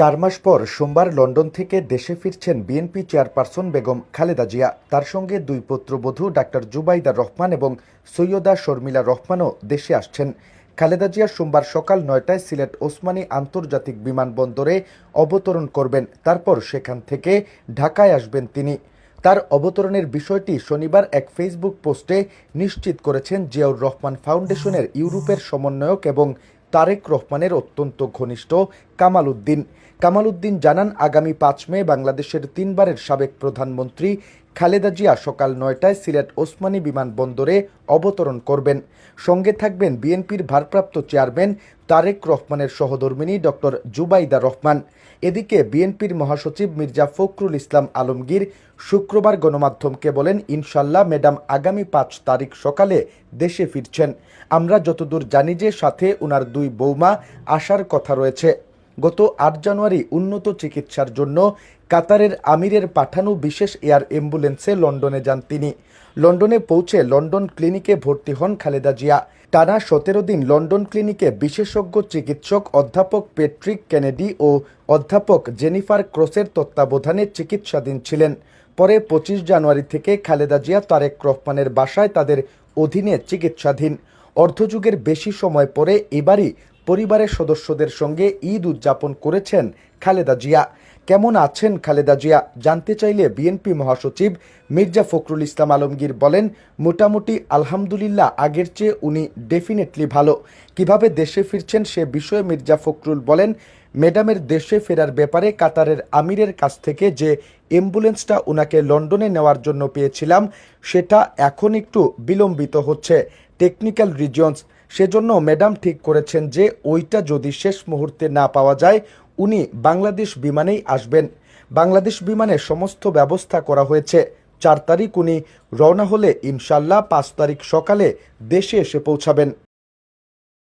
চার মাস পর সোমবার লন্ডন থেকে দেশে ফিরছেন বিএনপি চেয়ারপারসন বেগম খালেদা জিয়া। তার সঙ্গে দুই পুত্রবধূ ডাক্তার জুবাইদা রহমান এবং সৈয়দা শর্মিলা রহমানও দেশে আসছেন। খালেদা জিয়া সোমবার সকাল নয়টায় সিলেট ওসমানী আন্তর্জাতিক বিমানবন্দরে অবতরণ করবেন। তারপর সেখান থেকে ঢাকায় আসবেন তিনি। তার অবতরণের বিষয়টি শনিবার এক ফেসবুক পোস্টে নিশ্চিত করেছেন জিয়াউর রহমান ফাউন্ডেশনের ইউরোপের সমন্বয়ক এবং তারেক রহমানের অত্যন্ত ঘনিষ্ঠ কামাল উদ্দিন। কামাল উদ্দিন জানান, আগামী পাঁচ মে বাংলাদেশের তিনবারের সাবেক প্রধানমন্ত্রী খালেদা জিয়া সকাল নয়টায় সিলেট ওসমানী বিমানবন্দরে অবতরণ করবেন। সঙ্গে থাকবেন বিএনপির ভারপ্রাপ্ত চেয়ারম্যান তারেক রহমানের সহধর্মিনী ডক্টর জুবাইদা রহমান। এদিকে বিএনপির মহাসচিব মির্জা ফখরুল ইসলাম আলমগীর শুক্রবার গণমাধ্যমকে বলেন, ইনশাল্লাহ ম্যাডাম আগামী পাঁচ তারিখ সকালে দেশে ফিরছেন। আমরা যতদূর জানি যে সাথে ওনার দুই বৌমা আসার কথা রয়েছে। গত আট জানুয়ারি উন্নত চিকিৎসার জন্য কাতারের আমিরের পাঠানো বিশেষ এয়ার অ্যাম্বুলেন্সে লন্ডনে যান তিনি। লন্ডনে পৌঁছে লন্ডন ক্লিনিকে ভর্তি হন খালেদা জিয়া। টানা সতেরো দিন লন্ডন ক্লিনিকে বিশেষজ্ঞ চিকিৎসক অধ্যাপক পেট্রিক কেনেডি ও অধ্যাপক জেনিফার ক্রসের তত্ত্বাবধানে চিকিৎসাধীন ছিলেন। পরে পঁচিশ জানুয়ারি থেকে খালেদা জিয়া তারেক রহমানের বাসায় তাদের অধীনে চিকিৎসাধীন। অর্ধযুগের বেশি সময় পরে এবারই পরিবারের সদস্যদের সঙ্গে ঈদ উদযাপন করেছেন খালেদা জিয়া। কেমন আছেন খালেদা জিয়া? জানতে চাইলে বিএনপি মহাসচিব মির্জা ফখরুল ইসলাম আলমগীর বলেন, মোটামুটি আলহামদুলিল্লাহ আগের চেয়ে উনি ডেফিনেটলি ভালো। কীভাবে দেশে ফিরছেন সে বিষয়ে মির্জা ফখরুল বলেন, ম্যাডামের দেশে ফেরার ব্যাপারে কাতারের আমিরের কাছ থেকে যে অ্যাম্বুলেন্সটা ওনাকে লন্ডনে নেওয়ার জন্য পেয়েছিলাম, সেটা এখন একটু বিলম্বিত হচ্ছে। টেকনিক্যাল রিজনস সেজন্য ম্যাডাম ঠিক করেছেন যে ওইটা যদি শেষ মুহূর্তে না পাওয়া যায় উনি বাংলাদেশ বিমানেই আসবেন। বাংলাদেশ বিমানে সমস্ত ব্যবস্থা করা হয়েছে। চার তারিখ উনি রওনা হলে ইনশাল্লাহ পাঁচ তারিখ সকালে দেশে এসে পৌঁছাবেন।